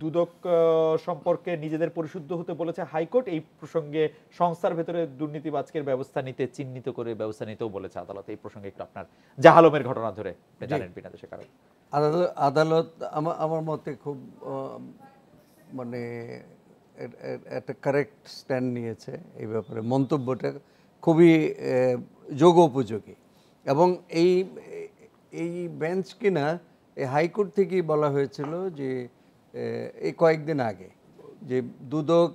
দুদক সম্পর্কে নিজেদের পরিশুদ্ধ হতে বলেছে হাইকোর্ট। এই প্রসঙ্গে সংস্থার ভেতরে দুর্নীতিবাজকের ব্যবস্থা নিতে চিহ্নিত করে ব্যবস্থা নিতেও বলেছে আদালত। এই প্রসঙ্গে একটু আপনার জাহালমের ঘটনা ধরে জানেন বিনা দেশে কারণ। আদালত আমার মতে খুব মানে একটা কারেক্ট স্ট্যান্ড নিয়েছে এই ব্যাপারে। মন্তব্যটা খুবই যোগ উপযোগী এবং এই এই বেঞ্চ কিনা এই হাইকোর্ট থেকেই বলা হয়েছিল যে এই কয়েকদিন আগে যে দুদক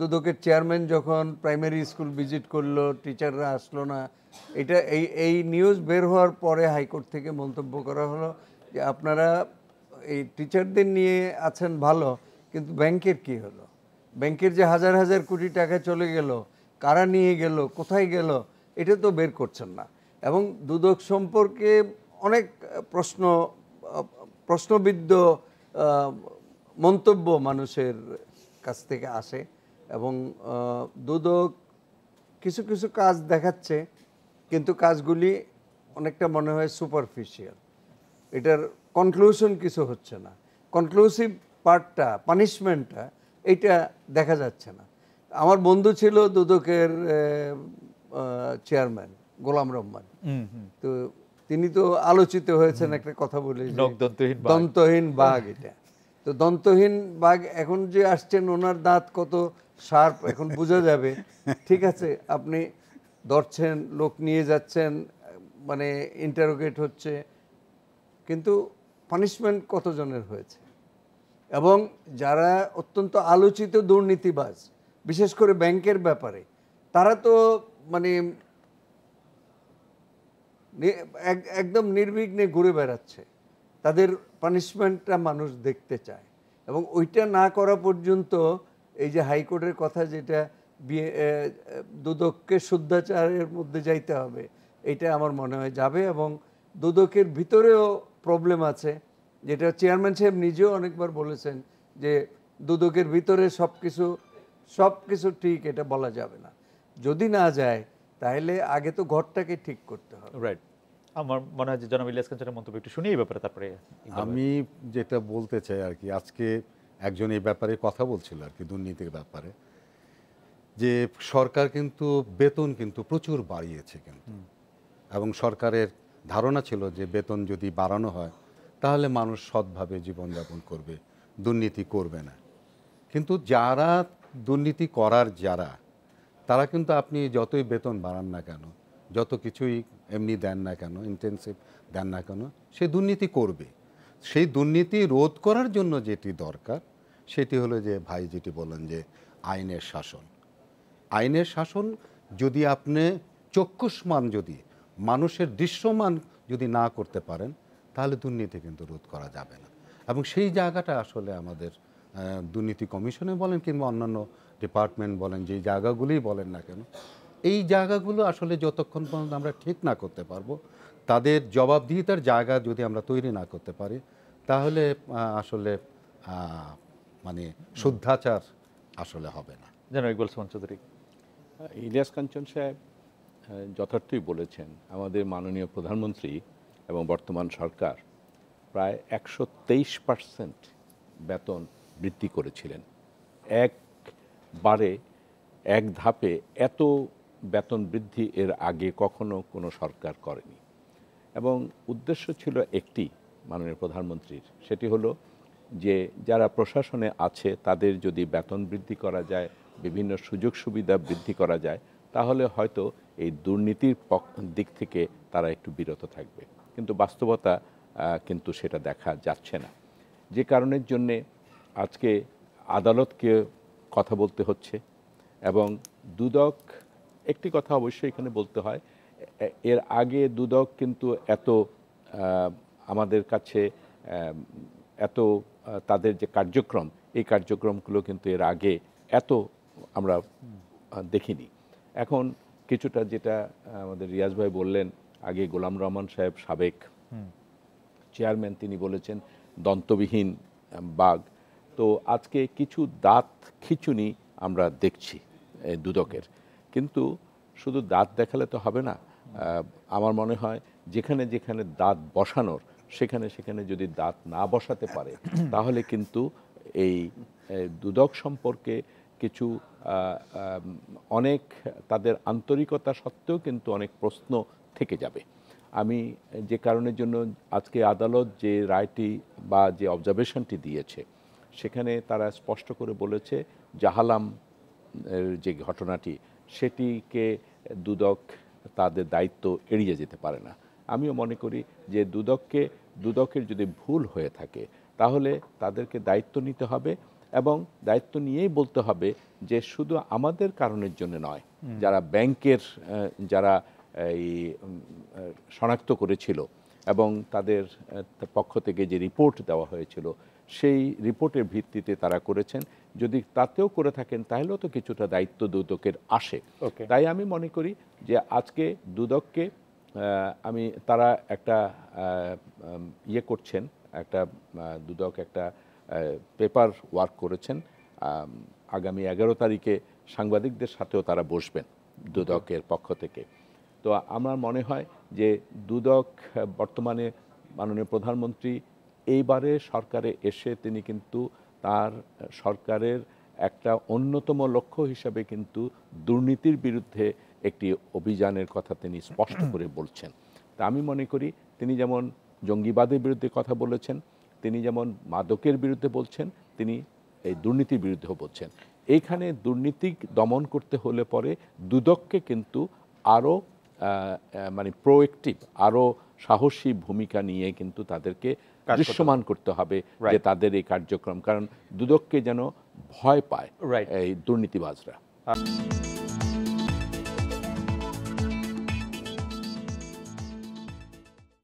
দুদকের চেয়ারম্যান যখন প্রাইমারি স্কুল ভিজিট করল, টিচাররা আসলো না, এটা এই এই নিউজ বের হওয়ার পরে হাইকোর্ট থেকে মন্তব্য করা হলো যে আপনারা এই টিচারদের নিয়ে আছেন ভালো, কিন্তু ব্যাংকের কি হলো? ব্যাংকের যে হাজার হাজার কোটি টাকা চলে গেল, কারা নিয়ে গেল, কোথায় গেল, এটা তো বের করছেন না। এবং দুদক সম্পর্কে অনেক প্রশ্ন, প্রশ্নবিদ্ধ মন্তব্য মানুষের কাছ থেকে আসে এবং দুদক কিছু কিছু কাজ দেখাচ্ছে কিন্তু কাজগুলি অনেকটা মনে হয় সুপারফিশিয়াল এটার কনক্লুশন কিছু হচ্ছে না। কনক্লুসিভ পার্টটা পানিশমেন্টটা এইটা দেখা যাচ্ছে না। আমার বন্ধু ছিল দুদকের চেয়ারম্যান গোলাম রহমান। তো তিনি তো আলোচিত হয়েছেন একটা কথা বলে দন্তহীন বাঘ এটা। তো দন্তহীন বাঘ এখন যে আসছেন ওনার দাঁত কত শার্প এখন বোঝা যাবে। ঠিক আছে আপনি ধরছেন লোক নিয়ে যাচ্ছেন মানে ইন্টারোগেট হচ্ছে কিন্তু পানিশমেন্ট কতজনের হয়েছে? এবং যারা অত্যন্ত আলোচিত দুর্নীতিবাজ বিশেষ করে ব্যাংকের ব্যাপারে তারা তো মানে একদম নির্বিঘ্নে ঘুরে বেড়াচ্ছে। তাদের পানিশমেন্টটা মানুষ দেখতে চায়। এবং ওইটা না করা পর্যন্ত এই যে হাইকোর্টের কথা যেটা বিয়ে দুদককে শুদ্ধাচারের মধ্যে যাইতে হবে, এটা আমার মনে হয় যাবে এবং দুদকের ভিতরেও প্রবলেম আছে। যেটা চেয়ারম্যান সাহেব নিজেও অনেকবার বলেছেন যে দুদকের ভিতরে সব কিছু সব কিছু ঠিক, এটা বলা যাবে না। যদি না যায়, তাহলে আগে তো ঘরটাকে ঠিক করতে হবে। রাইট আমার মনে হয় যে জনাব ইলিয়াস কাঞ্চনের মন্তব্য একটু শুনি এই ব্যাপারে তারপরে আমি যেটা বলতে চাই আর কি আজকে একজন এই ব্যাপারে কথা বলছিল আর কি দুর্নীতির ব্যাপারে যে সরকার কিন্তু বেতন কিন্তু প্রচুর বাড়িয়েছে কিন্তু। এবং সরকারের ধারণা ছিল যে বেতন যদি বাড়ানো হয় তাহলে মানুষ সৎভাবে জীবনযাপন করবে দুর্নীতি করবে না। কিন্তু যারা দুর্নীতি করার যারা তারা কিন্তু আপনি যতই বেতন বাড়ান না কেন যত কিছুই এমনি দেন না কেন ইন্টেন্সিভ দেন না কেন, সে দুর্নীতি করবে। সেই দুর্নীতি রোধ করার জন্য যেটি দরকার, সেটি হলো যে ভাই যেটি বলেন যে আইনের শাসন। আইনের শাসন যদি আপনি চক্ষুষ্মান যদি, মানুষের দৃশ্যমান যদি না করতে পারেন, তাহলে দুর্নীতি কিন্তু রোধ করা যাবে না। এবং সেই জায়গাটা আসলে আমাদের দুর্নীতি কমিশনে বলেন কিংবা অন্যান্য ডিপার্টমেন্ট বলেন, যেই জায়গাগুলোই বলেন না কেন এই জায়গাগুলো আসলে যতক্ষণ পর্যন্ত আমরা ঠিক না করতে পারব তাদের জবাবদিহিতার জায়গা যদি আমরা তৈরি না করতে পারি তাহলে আসলে মানে শুদ্ধাচার আসলে হবে না। যেন ইকবাল সুমন চৌধুরী। ইলিয়াস কাঞ্চন সাহেব যথার্থই বলেছেন আমাদের মাননীয় প্রধানমন্ত্রী এবং বর্তমান সরকার প্রায় একশো তেইশ পার্সেন্ট বেতন বৃদ্ধি করেছিলেন। একবারে এক ধাপে এত বেতন বৃদ্ধি এর আগে কখনো কোনো সরকার করেনি। এবং উদ্দেশ্য ছিল একটি মাননীয় প্রধানমন্ত্রীর, সেটি হলো যে যারা প্রশাসনে আছে তাদের যদি বেতন বৃদ্ধি করা যায়, বিভিন্ন সুযোগ সুবিধা বৃদ্ধি করা যায়, তাহলে হয়তো এই দুর্নীতির দিক থেকে তারা একটু বিরত থাকবে। কিন্তু বাস্তবতা কিন্তু সেটা দেখা যাচ্ছে না। যে কারণের জন্যে আজকে আদালতকে কথা বলতে হচ্ছে এবং দুদক একটি কথা অবশ্যই এখানে বলতে হয় এর আগে দুদক কিন্তু এত আমাদের কাছে এত তাদের যে কার্যক্রম এই কার্যক্রমগুলো কিন্তু এর আগে এত আমরা দেখিনি। এখন কিছুটা যেটা আমাদের রিয়াজ ভাই বললেন আগে গোলাম রহমান সাহেব সাবেক চেয়ারম্যান তিনি বলেছেন দন্তবিহীন বাঘ। তো আজকে কিছু দাঁত খিচুনি আমরা দেখছি দুদকের। কিন্তু শুধু দাঁত দেখালে তো হবে না। আমার মনে হয় যেখানে যেখানে দাঁত বসানোর, সেখানে সেখানে যদি দাঁত না বসাতে পারে, তাহলে কিন্তু এই দুদক সম্পর্কে কিছু অনেক তাদের আন্তরিকতা সত্ত্বেও কিন্তু অনেক প্রশ্ন থেকে যাবে। আমি যে কারণের জন্য আজকে আদালত যে রায়টি বা যে অবজারভেশনটি দিয়েছে, সেখানে তারা স্পষ্ট করে বলেছে, জাহালাম যে ঘটনাটি সেটিকে দুদক তাদের দায়িত্ব এড়িয়ে যেতে পারে না। আমিও মনে করি যে দুদককে দুদকের যদি ভুল হয়ে থাকে তাহলে তাদেরকে দায়িত্ব নিতে হবে এবং দায়িত্ব নিয়েই বলতে হবে যে শুধু আমাদের কারণের জন্য নয় যারা ব্যাংকের যারা এই শনাক্ত করেছিল এবং তাদের পক্ষ থেকে যে রিপোর্ট দেওয়া হয়েছিল সেই রিপোর্টের ভিত্তিতে তারা করেছেন। যদি তাতেও করে থাকেন তাহলেও তো কিছুটা দায়িত্ব দুদকের আসে. তাই আমি মনে করি যে আজকে দুদককে আমি তারা একটা ইয়ে করছেন একটা দুদক একটা পেপার ওয়ার্ক করেছেন আগামী এগারো তারিখে সাংবাদিকদের সাথেও তারা বসবেন দুদকের পক্ষ থেকে তো আমার মনে হয় যে দুদক বর্তমানে মাননীয় প্রধানমন্ত্রী এইবারে সরকারে এসে তিনি কিন্তু তার সরকারের একটা অন্যতম লক্ষ্য হিসাবে কিন্তু দুর্নীতির বিরুদ্ধে একটি অভিযানের কথা তিনি স্পষ্ট করে বলছেন। তা আমি মনে করি তিনি যেমন জঙ্গিবাদের বিরুদ্ধে কথা বলেছেন তিনি যেমন মাদকের বিরুদ্ধে বলছেন তিনি এই দুর্নীতির বিরুদ্ধেও বলছেন। এইখানে দুর্নীতি দমন করতে হলে পরে দুদককে কিন্তু আরও মানে প্রোয়েক্টিভ আরও সাহসী ভূমিকা নিয়ে কিন্তু তাদেরকে দৃশ্যমান করতে হবে যে তাদের এই কার্যক্রম কারণ দুদককে যেন ভয় পায়. এই দুর্নীতিবাজরা।